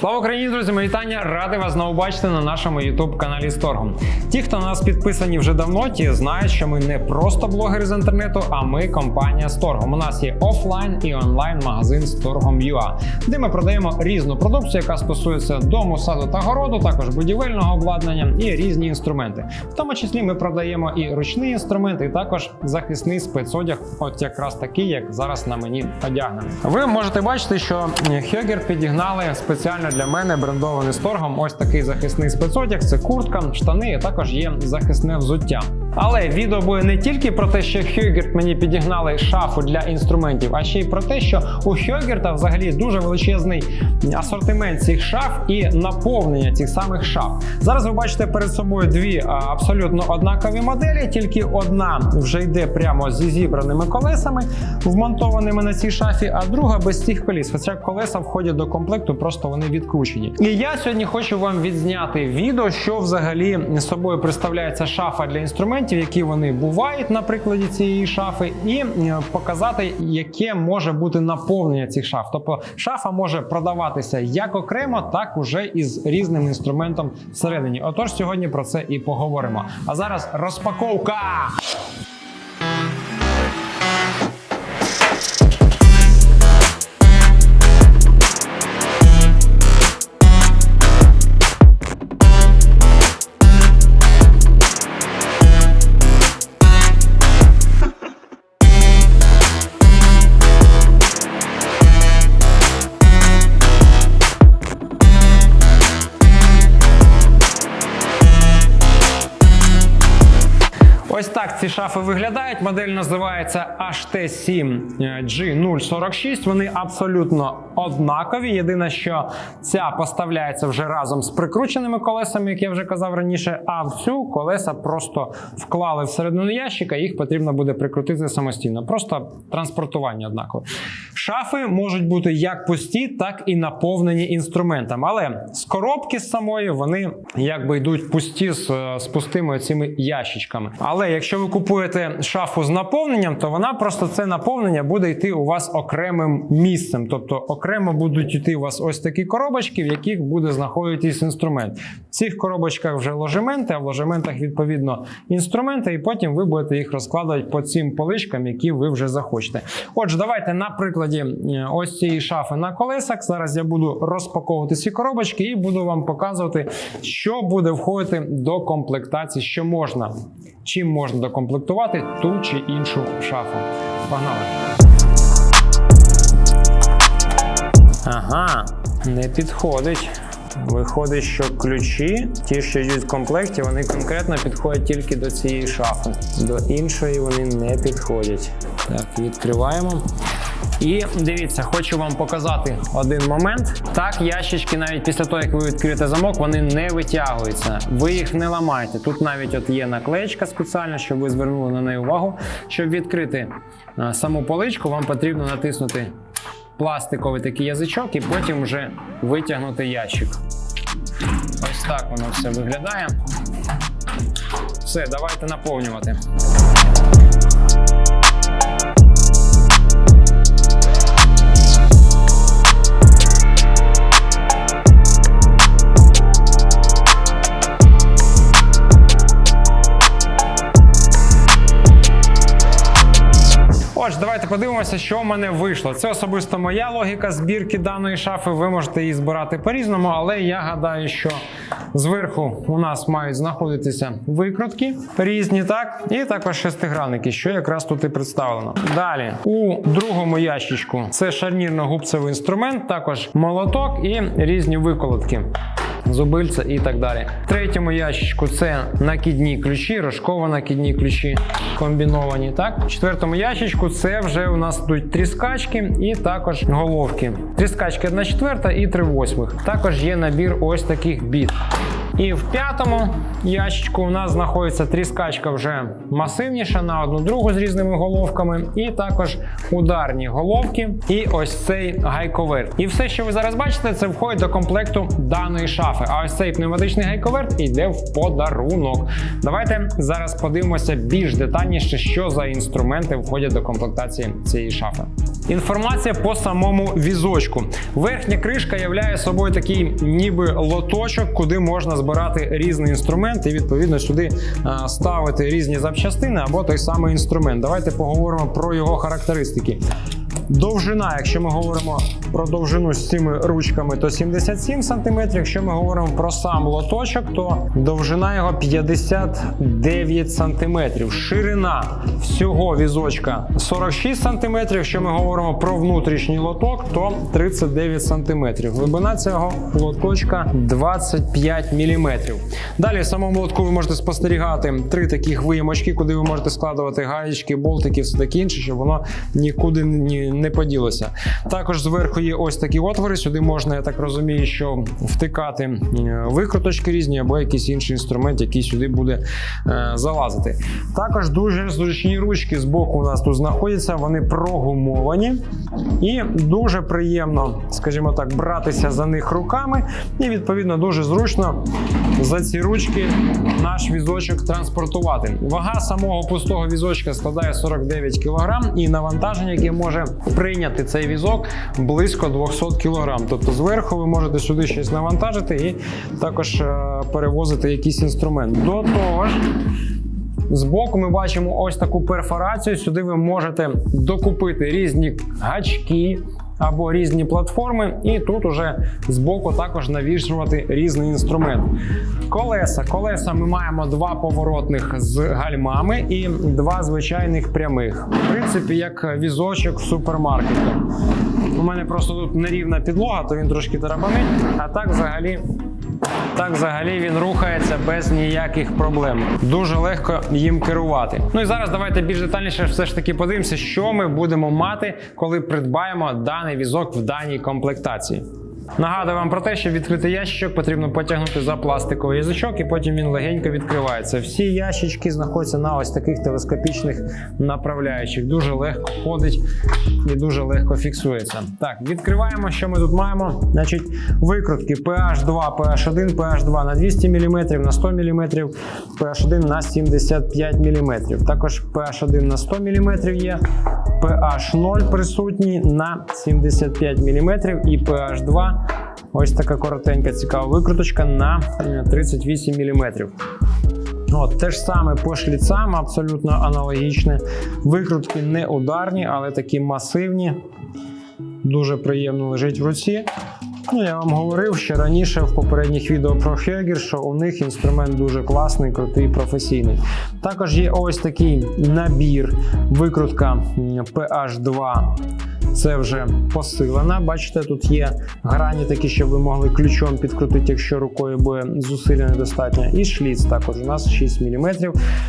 Слава Україні, друзі! Мої вітання! Радий вас знову бачити на нашому youtube каналі Сторгом. Ті, хто на нас підписані вже давно, ті знають, що ми не просто блогери з інтернету, а ми компанія Сторгом. У нас є офлайн і онлайн магазин Сторгом.ua, де ми продаємо різну продукцію, яка стосується дому, саду та городу, також будівельного обладнання і різні інструменти. В тому числі ми продаємо і ручний інструмент, і також захисний спецодяг, от якраз такий, як зараз на мені одягнений. Ви можете бачити, що Хьогер підігнали спеціально для мене брендований сторгом. Ось такий захисний спецодяг. Це куртка, штани, і також є захисне взуття. Але відео буде не тільки про те, що Хьогерт мені підігнали шафу для інструментів, а ще й про те, що у Хьогерта взагалі дуже величезний асортимент цих шаф і наповнення цих самих шаф. Зараз ви бачите перед собою дві абсолютно однакові моделі, тільки одна вже йде прямо зі зібраними колесами, вмонтованими на цій шафі, а друга без цих коліс. Хоча колеса входять до комплекту, просто вони відкручені. І я сьогодні хочу вам відзняти відео, що взагалі собою представляється шафа для інструментів, які вони бувають на прикладі цієї шафи, і е, показати, яке може бути наповнення цих шаф. Тобто шафа може продаватися як окремо, так уже із різним інструментом всередині. Отож, сьогодні про це і поговоримо. А зараз розпаковка. Так ці шафи виглядають. Модель називається HT7 G046. Вони абсолютно однакові. Єдине, що ця поставляється вже разом з прикрученими колесами, як я вже казав раніше. А в цю колеса просто вклали всередину ящика, їх потрібно буде прикрутити самостійно. Просто транспортування однакове. Шафи можуть бути як пусті, так і наповнені інструментами. Але з коробки з самої вони якби йдуть пусті з, з пустими цими ящичками. Але якщо ви купуєте шафу з наповненням, то вона просто це наповнення буде йти у вас окремим місцем. Тобто окремо будуть йти у вас ось такі коробочки, в яких буде знаходитись інструмент. В цих коробочках вже ложементи, а в ложементах відповідно інструменти, і потім ви будете їх розкладувати по цим поличкам, які ви вже захочете. Отже, давайте на прикладі е, ось цієї шафи на колесах. Зараз я буду розпаковувати ці коробочки і буду вам показувати, що буде входити до комплектації, що можна, чим можна докомплектувати ту чи іншу шафу. Погнали! Ага, не підходить. Виходить, що ключі, ті, що йдуть в комплекті, вони конкретно підходять тільки до цієї шафи. До іншої вони не підходять. Так, відкриваємо. І дивіться, хочу вам показати один момент. Так, ящички, навіть після того, як ви відкрите замок, вони не витягуються. Ви їх не ламаєте. Тут навіть от є наклеєчка спеціальна, щоб ви звернули на неї увагу. Щоб відкрити е, саму поличку, вам потрібно натиснути пластиковий такий язичок і потім вже витягнути ящик. Ось так воно все виглядає. Все, давайте наповнювати. Подивимося, що в мене вийшло. Це особисто моя логіка збірки даної шафи. Ви можете її збирати по-різному, але я гадаю, що зверху у нас мають знаходитися викрутки різні, так, і також шестигранники, що якраз тут і представлено. Далі у другому ящичку це шарнірно-губцевий інструмент, також молоток і різні виколотки. Зубильця і так далі. В третьому ящичку це накідні ключі, рожково-накідні ключі комбіновані. Так, в четвертому ящичку це вже у нас йдуть тріскачки і також головки. Тріскачки 1 четверта і 3 восьмих. Також є набір ось таких біт. І в п'ятому ящичку у нас знаходиться тріскачка вже масивніша на одну другу з різними головками, і також ударні головки, і ось цей гайковерт. І все, що ви зараз бачите, це входить до комплекту даної шафи. А ось цей пневматичний гайковерт йде в подарунок. Давайте зараз подивимося більш детальніше, що за інструменти входять до комплектації цієї шафи. Інформація по самому візочку. Верхня кришка являє собою такий ніби лоточок, куди можна збирати різний інструмент і відповідно сюди е, ставити різні запчастини або той самий інструмент. Давайте поговоримо про його характеристики. Довжина, якщо ми говоримо про довжину з цими ручками, то 77 см. Якщо ми говоримо про сам лоточок, то довжина його 59 см. Ширина всього візочка 46 см. Якщо ми говоримо про внутрішній лоток, то 39 см. Глибина цього лоточка 25 мм. Далі в самому лотку ви можете спостерігати три таких виємочки, куди ви можете складувати гаєчки, болтики, все таке інше, щоб воно нікуди ні- не поділося. Також зверху є ось такі отвори. Сюди можна, я так розумію, що втикати е, викруточки різні або якийсь інший інструмент, який сюди буде е, залазити. Також дуже зручні ручки з боку у нас тут знаходяться. Вони прогумовані і дуже приємно, скажімо так, братися за них руками. І відповідно дуже зручно за ці ручки наш візочок транспортувати. Вага самого пустого візочка складає 49 кг, і навантаження, яке може прийняти цей візок, близько 200 кг. Тобто зверху ви можете сюди щось навантажити і також е, перевозити якийсь інструмент. До того ж. Збоку ми бачимо ось таку перфорацію. Сюди ви можете докупити різні гачки або різні платформи, і тут уже збоку також навішувати різний інструмент. Колеса. Колеса ми маємо два поворотних з гальмами і два звичайних прямих. В принципі, як візочок в супермаркеті. У мене просто тут нерівна підлога, то він трошки тарабанить, а так взагалі так взагалі він рухається без ніяких проблем. Дуже легко їм керувати. Ну і зараз давайте більш детальніше все ж таки подивимося, що ми будемо мати, коли придбаємо даний візок в даній комплектації. Нагадую вам про те, що відкрити ящичок потрібно потягнути за пластиковий язичок, і потім він легенько відкривається. Всі ящички знаходяться на ось таких телескопічних направляючих. Дуже легко ходить і дуже легко фіксується. Так, відкриваємо, що ми тут маємо. Значить, викрутки PH2, PH1, PH2 на 200 мм, на 100 мм, PH1 на 75 мм. Також PH1 на 100 мм є. PH0 присутній на 75 мм і PH2 ось така коротенька цікава викруточка на е, 38 мм. От, те ж саме по шліцам, абсолютно аналогічне. Викрутки не ударні, але такі масивні. Дуже приємно лежить в руці. Ну, я вам говорив ще раніше в попередніх відео про Хегер, що у них інструмент дуже класний, крутий, професійний. Також є ось такий набір, викрутка PH2. Це вже посилена. Бачите, тут є грані такі, щоб ви могли ключом підкрутити, якщо рукою буде зусилля недостатньо. І шліц також у нас 6 мм.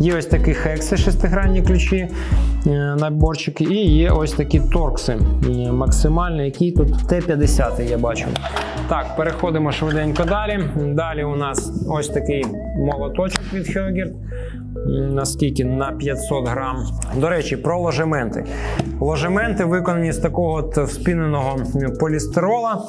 Є ось такі хекси, шестигранні ключі, е, наборчики, і є ось такі торкси е, максимальні, які тут Т-50 я бачу. Так, переходимо швиденько далі. Далі у нас ось такий молоточок від Хьогерт. Наскільки на 500 грам. До речі, про ложементи. Ложементи виконані з такого от вспіненого полістирола.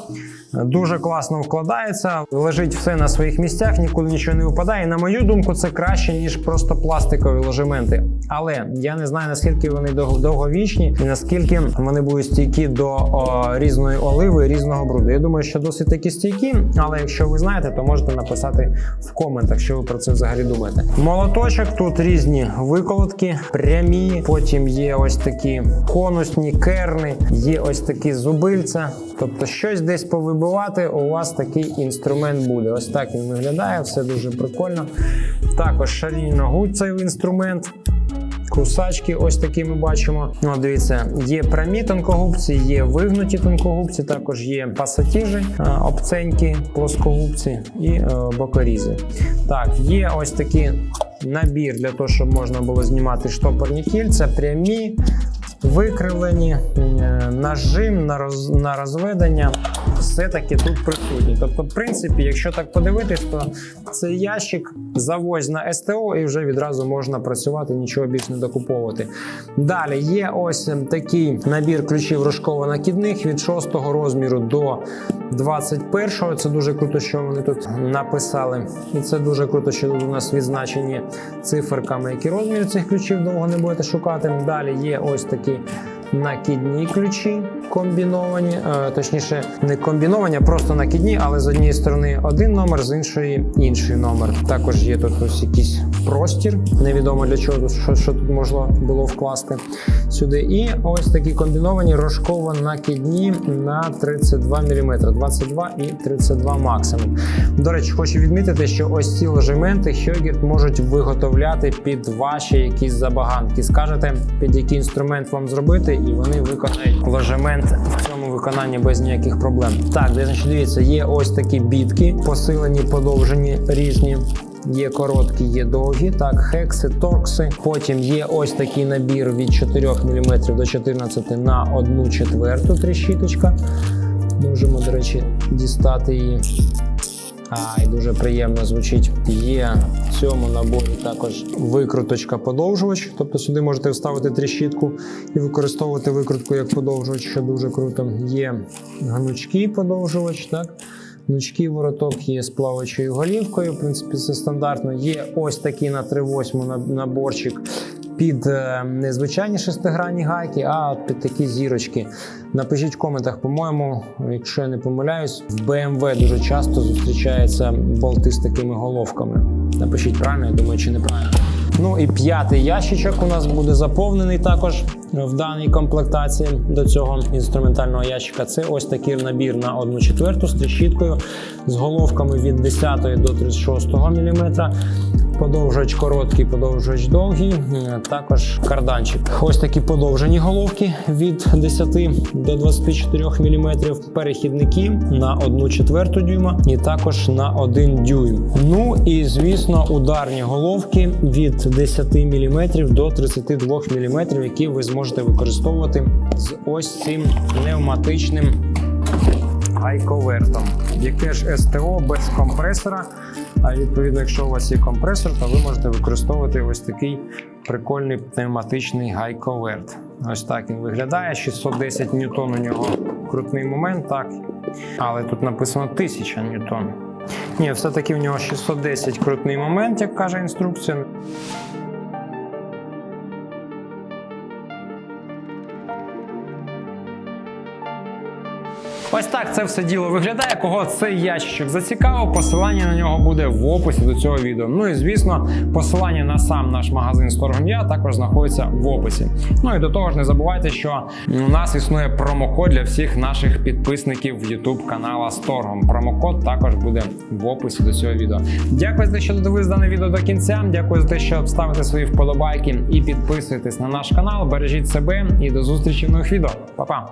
Дуже класно вкладається, лежить все на своїх місцях, нікуди нічого не випадає. І на мою думку, це краще, ніж просто пластикові ложементи. Але я не знаю, наскільки вони дов- довговічні і наскільки вони будуть стійкі до о, різної оливи, різного бруду. Я думаю, що досить такі стійкі, але якщо ви знаєте, то можете написати в коментах, що ви про це взагалі думаєте. Молоточок тут різні виколотки, прямі, потім є ось такі конусні керни, є ось такі зубильця. Тобто щось десь повибивати, у вас такий інструмент буде. Ось так він виглядає, все дуже прикольно. Також шаріні ногуть цей інструмент. Кусачки, ось такі ми бачимо. Ну, дивіться, є прямі тонкогубці, є вигнуті тонкогубці, також є пасатіжі, е, обценькі, плоскогубці і е, бокорізи. Так, є ось такий набір для того, щоб можна було знімати штопорні кільця, прямі, викривлені, е, нажим на розведення. Все-таки тут присутній. Тобто, в принципі, якщо так подивитись, то цей ящик завозь на СТО і вже відразу можна працювати, нічого більш не докуповувати. Далі є ось такий набір ключів рожково-накидних від 6 розміру до 21-го. Це дуже круто, що вони тут написали. І це дуже круто, що тут у нас відзначені циферками, які розміри цих ключів довго не будете шукати. Далі є ось такі накидні ключі комбіновані, е, точніше, не комбіновані, а просто накидні, але з однієї сторони один номер, з іншої інший номер. Також є тут ось якийсь простір. Невідомо для чого що, що тут можна було вкласти сюди. І ось такі комбіновані рожково накидні на 32 мм, 22 і 32 максимум. До речі, хочу відмітити, що ось ці ложементи Хьогерт можуть виготовляти під ваші якісь забаганки. Скажете, під який інструмент вам зробити, і вони виконають ложемент в цьому виконанні без ніяких проблем. Так, де, значить, дивіться, є ось такі бітки, посилені, подовжені різні. Є короткі, є довгі, так, хекси, торкси. Потім є ось такий набір від 4 мм до 14 на 1 четверту тріщіточка. Можемо, до речі, дістати її. І дуже приємно звучить. Є в цьому наборі також викруточка подовжувач. Тобто сюди можете вставити тріщітку і використовувати викрутку як подовжувач, що дуже круто. Є гнучкий подовжувач, так. Гнучкий вороток є з плаваючою голівкою. В принципі, це стандартно. Є ось такий на 3,8 на- наборчик під е, не звичайні шестигранні гайки, а під такі зірочки. Напишіть в коментах, по-моєму, якщо я не помиляюсь, в BMW дуже часто зустрічаються болти з такими головками. Напишіть правильно, я думаю, чи неправильно. Ну і п'ятий ящичок у нас буде заповнений також в даній комплектації до цього інструментального ящика. Це ось такий набір на 1 четверту з тріщіткою, з головками від 10 до 36 мм. Подовжувач короткий, подовжувач довгий, е, також карданчик. Ось такі подовжені головки від 10 до 24 мм, перехідники на 1 четверту дюйма і також на 1 дюйм. Ну і звісно, ударні головки від 10 мм до 32 мм, які ви зможете використовувати з ось цим пневматичним гайковертом. Яке ж СТО без компресора. А відповідно, якщо у вас є компресор, то ви можете використовувати ось такий прикольний пневматичний гайковерт. Ось так він виглядає. 610 ньютон у нього крутний момент, так. Але тут написано 1000 ньютон. Ні, все-таки в нього 610 крутний момент, як каже інструкція. Ось так це все діло виглядає. Кого цей ящичок зацікавив, посилання на нього буде в описі до цього відео. Ну і звісно, посилання на сам наш магазин з торгом я також знаходиться в описі. Ну і до того ж, не забувайте, що у нас існує промокод для всіх наших підписників YouTube канала з торгом. Промокод також буде в описі до цього відео. Дякую за те, що додивились дане відео до кінця. Дякую за те, що ставите свої вподобайки і підписуєтесь на наш канал. Бережіть себе і до зустрічі в нових відео. Па-па!